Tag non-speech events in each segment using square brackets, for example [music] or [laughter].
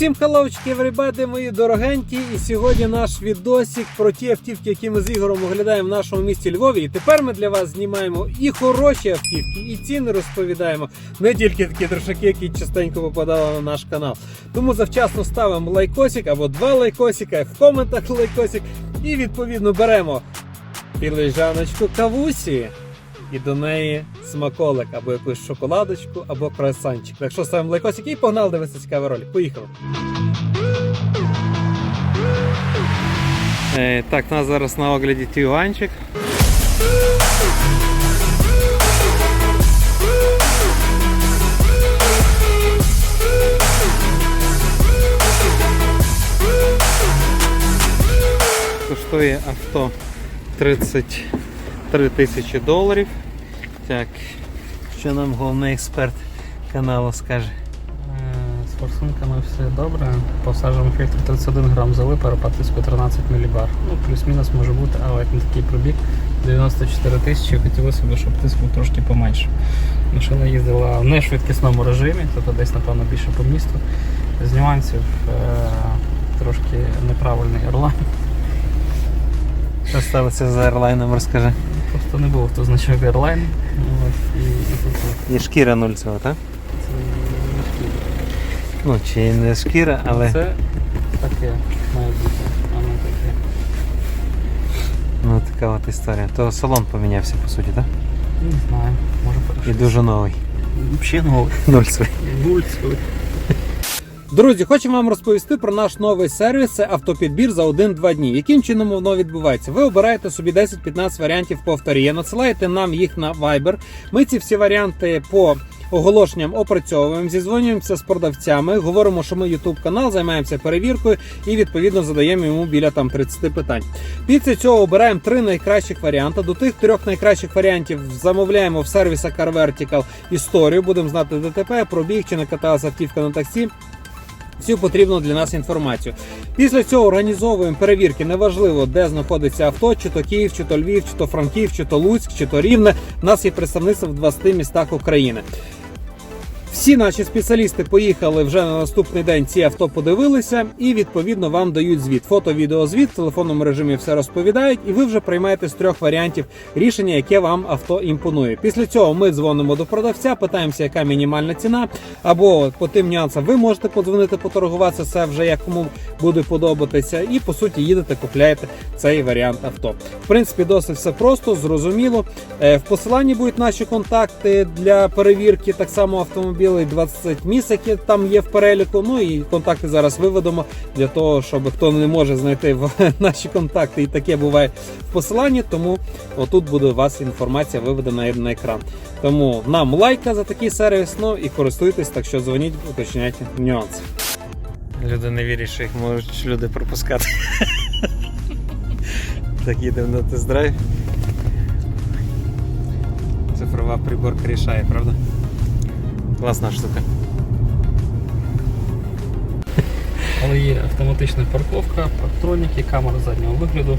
Усім хеллоучки, everybody, мої дорогенькі. І сьогодні наш відосик про ті автівки, які ми з Ігорем оглядаємо в нашому місті Львові. І тепер ми для вас знімаємо і хороші автівки, і ціни розповідаємо. Не тільки такі трошаки, які частенько попадали на наш канал. Тому завчасно ставимо лайкосик або два лайкосика, в коментах лайкосик. І відповідно беремо пілежаночку кавусі. І до неї смаколик або якусь шоколадочку, або круасанчик. Так що ставимо лайкосик і погнали дивитися цікавий ролик. Поїхали. Е, так, нас зараз на огляді тюганчик. Коштує авто 33 тисячі доларів. Так, що нам головний експерт каналу скаже? Е, З форсунками все добре. По сажевому фільтру 31 грам зали, по тиску 13 мілібар. Ну, плюс-мінус може бути, але на такий пробіг 94 тисячі, хотілося б, щоб тиск був трошки поменше. Машина їздила в нешвидкісному режимі, тобто десь, напевно, більше по місту. З нюансів е- трошки неправильний Орлан. Що сталося за ерлайном, розкажи. Просто не було хто значок Airline. От, і, і тут от, шкіра нульцева, так? це не шкіда. Ну, чи не шкіра, але Це таке має бути, а не таке. ну, така от історія. То салон помінявся, по суті, так? Не знаю, може І дуже новий. Взагалі новий. Нульцевий. Гульцевий. Друзі, хочемо вам розповісти про наш новий сервіс. Це автопідбір за 1-2 дні. Яким чином воно відбувається? Ви обираєте собі 10-15 варіантів по авторія, надсилаєте нам їх на Viber. Ми ці всі варіанти по оголошенням опрацьовуємо, зізвонюємося з продавцями, говоримо, що ми YouTube канал, займаємося перевіркою і відповідно задаємо йому біля там 30 питань. Після цього обираємо три найкращих варіанти. До тих трьох найкращих варіантів замовляємо в сервіса Car Vertical історію. Будемо знати ДТП, пробіг чи не каталася автівка на таксі всю потрібну для нас інформацію. Після цього організовуємо перевірки. Неважливо, де знаходиться авто, чи то Київ, чи то Львів, чи то Франків, чи то Луцьк, чи то Рівне. У нас є представництво в 20 містах України. Всі наші спеціалісти поїхали вже на наступний день. Ці авто подивилися, і відповідно вам дають звіт. Фото, відео, звіт в телефонному режимі все розповідають, і ви вже приймаєте з трьох варіантів рішення, яке вам авто імпонує. Після цього ми дзвонимо до продавця, питаємося, яка мінімальна ціна. Або по тим нюансам ви можете подзвонити, поторгуватися. Це вже як кому буде подобатися. І по суті їдете, купляєте цей варіант авто. В принципі, досить все просто, зрозуміло. Е, В посиланні будуть наші контакти для перевірки, так само автомобілів, 20 місць, які там є в переліку. Ну і контакти зараз виведемо для того, щоб хто не може знайти в- [laughs] наші контакти, і таке буває в посиланні. Тому отут буде у вас інформація виведена на екран. Тому нам лайка за такий сервіс. Ну і користуйтесь, так що дзвоніть, уточняйте нюанси. Люди не вірять, що їх можуть люди пропускати. [laughs] Так їдемо на тест-драйв. Цифрова приборка рішає, правда? Класна штука. [laughs] Але є автоматична парковка, парктроніки, камера заднього вигляду,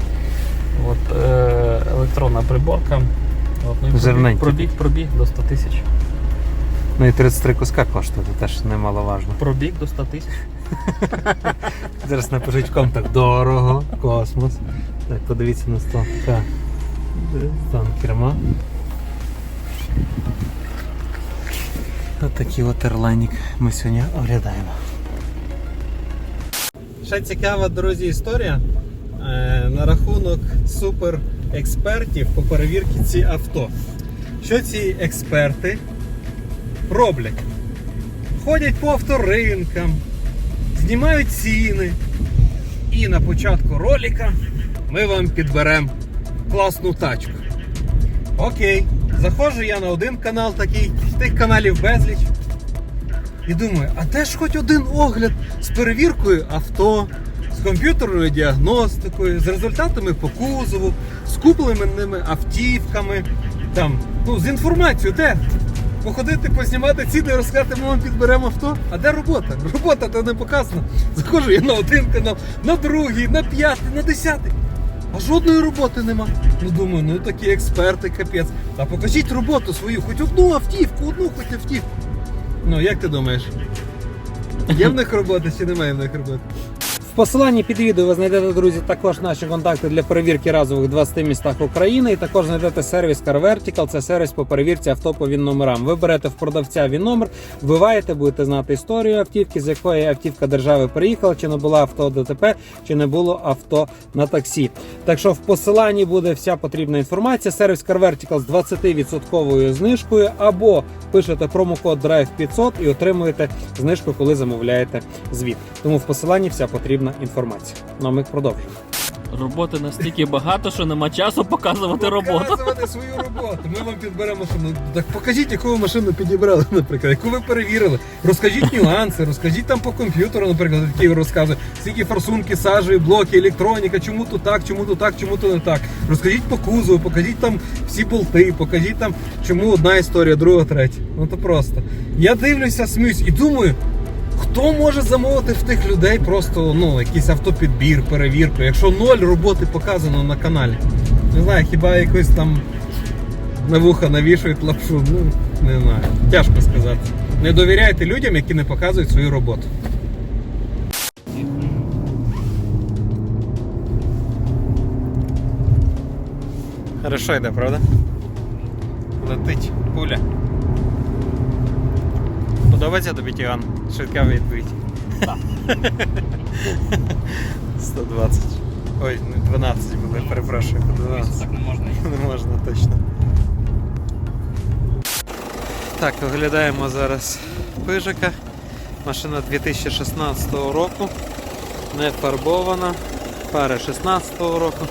от, е, електронна приборка. От, ну, і пробіг, Жирненький. пробіг, пробіг до 100 тисяч. Ну і 33 куска коштує, це теж немаловажно. Пробіг до 100 тисяч. [laughs] Зараз напишіть в коментах дорого, космос. Так, подивіться на. Так. Стан керма. Ось такий от ерлайник ми сьогодні оглядаємо. Ще цікава, друзі, історія е, на рахунок супер експертів по перевірці ці авто. Що ці експерти роблять? Ходять по авторинкам, знімають ціни. І на початку ролика ми вам підберемо класну тачку. Окей, заходжу я на один канал такий, тих каналів безліч. І думаю, а де ж хоч один огляд з перевіркою авто, з комп'ютерною діагностикою, з результатами по кузову, з купленими автівками, там, ну, з інформацією, де? Походити, познімати ціни, розказати, ми вам підберемо авто. А де робота? Робота то не показана. Заходжу я на один канал, на другий, на п'ятий, на десятий. А жодної роботи нема. Ну думаю, ну такі експерти, капець. А покажіть роботу свою, хоч одну автівку, одну хоч автівку. Ну, як ти думаєш? Є в них робота чи немає в них роботи? В посиланні під відео ви знайдете, друзі, також наші контакти для перевірки разових в 20 містах України. І також знайдете сервіс Car Vertical, це сервіс по перевірці авто по ВІН-номерам. Ви берете в продавця ВІН-номер, вбиваєте, будете знати історію автівки, з якої автівка держави приїхала, чи не було авто ДТП, чи не було авто на таксі. Так що в посиланні буде вся потрібна інформація. Сервіс Car з 20% знижкою, або пишете промокод DRIVE500 і отримуєте знижку, коли замовляєте звіт. Тому в посиланні вся потрібна інформація. Ну а ми продовжуємо. Роботи настільки багато, що нема часу показувати роботу. Показувати свою роботу. Ми вам підберемо машину. Так покажіть, яку ви машину підібрали, наприклад, яку ви перевірили. Розкажіть нюанси, розкажіть там по комп'ютеру, наприклад, які розкази, скільки форсунки, сажі, блоки, електроніка, чому тут так, чому тут так, чому тут не так. Розкажіть по кузову, покажіть там всі болти, покажіть там, чому одна історія, друга, третя. Ну то просто. Я дивлюся, сміюсь і думаю. Хто може замовити в тих людей просто ну, якийсь автопідбір, перевірку, якщо ноль роботи показано на каналі? Не знаю, хіба якось там на вуха навішують лапшу, ну не знаю. Тяжко сказати. Не довіряйте людям, які не показують свою роботу. Хорошо йде, правда? Летить пуля. Подобається тобі Тіган? Швидка відповідь. Так. [laughs] 120. Ой, 12 буде, перепрошую, 12. Так не можна. Не можна точно. Так, оглядаємо зараз пижика. Машина 2016 року. Не фарбована. Фари 16 року.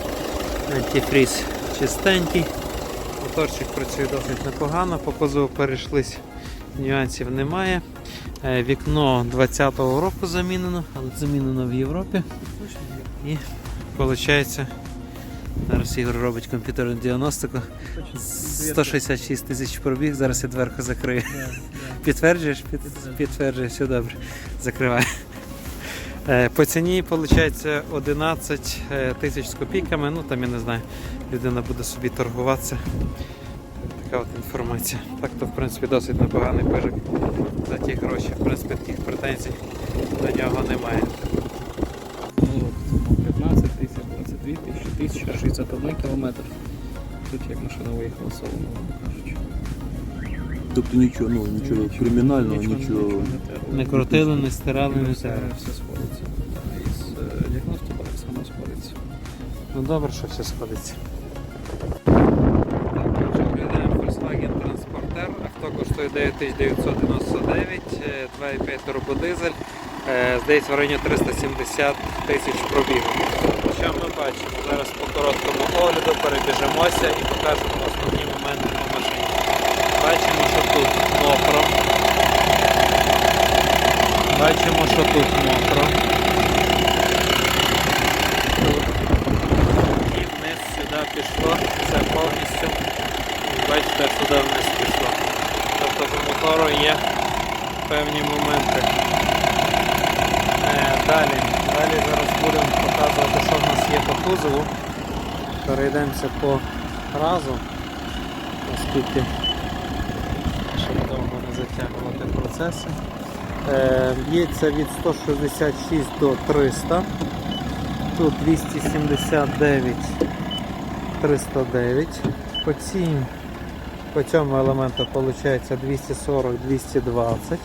Антифріз чистенький. Моторчик працює досить непогано, по кузову перейшлись, нюансів немає. Е, Вікно 20-го року замінено, але замінено в Європі. І виходить, зараз Ігор робить комп'ютерну діагностику. 166 тисяч пробіг, зараз я дверку закрию. Підтверджуєш? Під, підтверджує, все добре. Закривай. Е, По ціні виходить 11 е, тисяч з копійками. Ну там я не знаю, людина буде собі торгуватися. Така от інформація. Так то в принципі досить непоганий пижик за ті гроші. В принципі, таких претензій до нього немає. Ну, 15 тисяч, 22 тисячі, 1061 кілометр. Тут як машина виїхала соло, мовно кажучи. Тобто нічого, ну нічого кримінального, нічого, нічого. нічого не. Не крутили, не стирали, не все, все сходиться. Так, І з е, діагностикою так само сходиться. Ну добре, що все сходиться. 9999, 2,5 е, турбодизель, е, здається в районі 370 тисяч пробігу. Що ми бачимо? Зараз по короткому огляду перебіжемося і покажемо основні моменти по машині. Бачимо, що тут мокро. Бачимо, що тут мокро. І вниз сюди пішло, все повністю. Бачите, сюди вниз мотору є певні моменти. Е, далі, далі зараз будемо показувати, що в нас є по кузову. Перейдемося по разу, оскільки щоб довго не затягувати процеси. Е, Б'ється від 166 до 300. Тут 279 309. По цім, по цьому елементу виходить 240 220.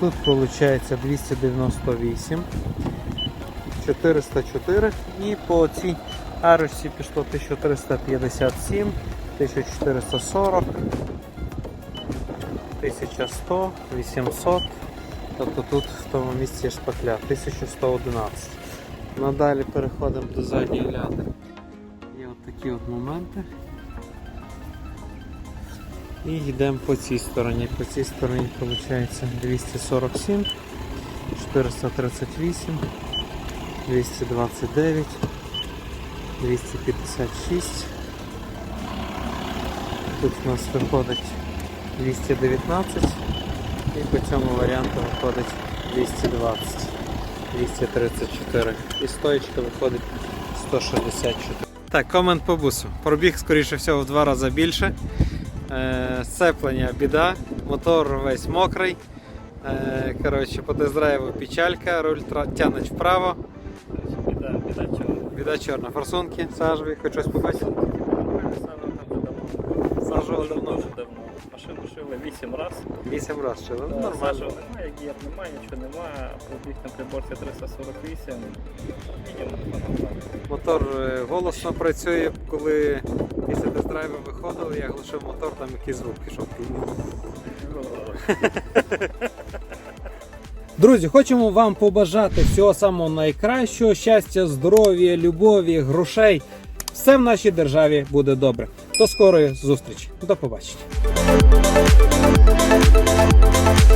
Тут виходить 298 404 і по цій арочці пішло 1357 1440 1100 800 Тобто тут в тому місці шпакля 1111 Надалі переходимо до задньої ляди. Є от такі от моменти. І йдемо по цій стороні. По цій стороні виходить 247, 438, 229, 256. Тут у нас виходить 219 і по цьому варіанту виходить 220. 234. І стоїчка виходить 164. Так, комент по бусу. Пробіг, скоріше всього, в два рази більше. Е, сцеплення біда, мотор весь мокрий. Е, коротше, по тест-драйву печалька, руль тянуть вправо, Біда, біда чорна. біда чорна, форсунки, сажові, хоч щось побачити. Сажу давно. Давно. Машину шили 8 разів. Вісім разів ще, ну, Нормально. Немає, гір немає, нічого немає. Пробіг на приборці 348. Мінімум нормально. Мотор е, голосно працює, коли після тест-драйву виходили, я глушив мотор, там якийсь звук пішов. Друзі, хочемо вам побажати всього самого найкращого, щастя, здоров'я, любові, грошей. Все в нашій державі буде добре. До скорої зустрічі. До побачення. Thank you.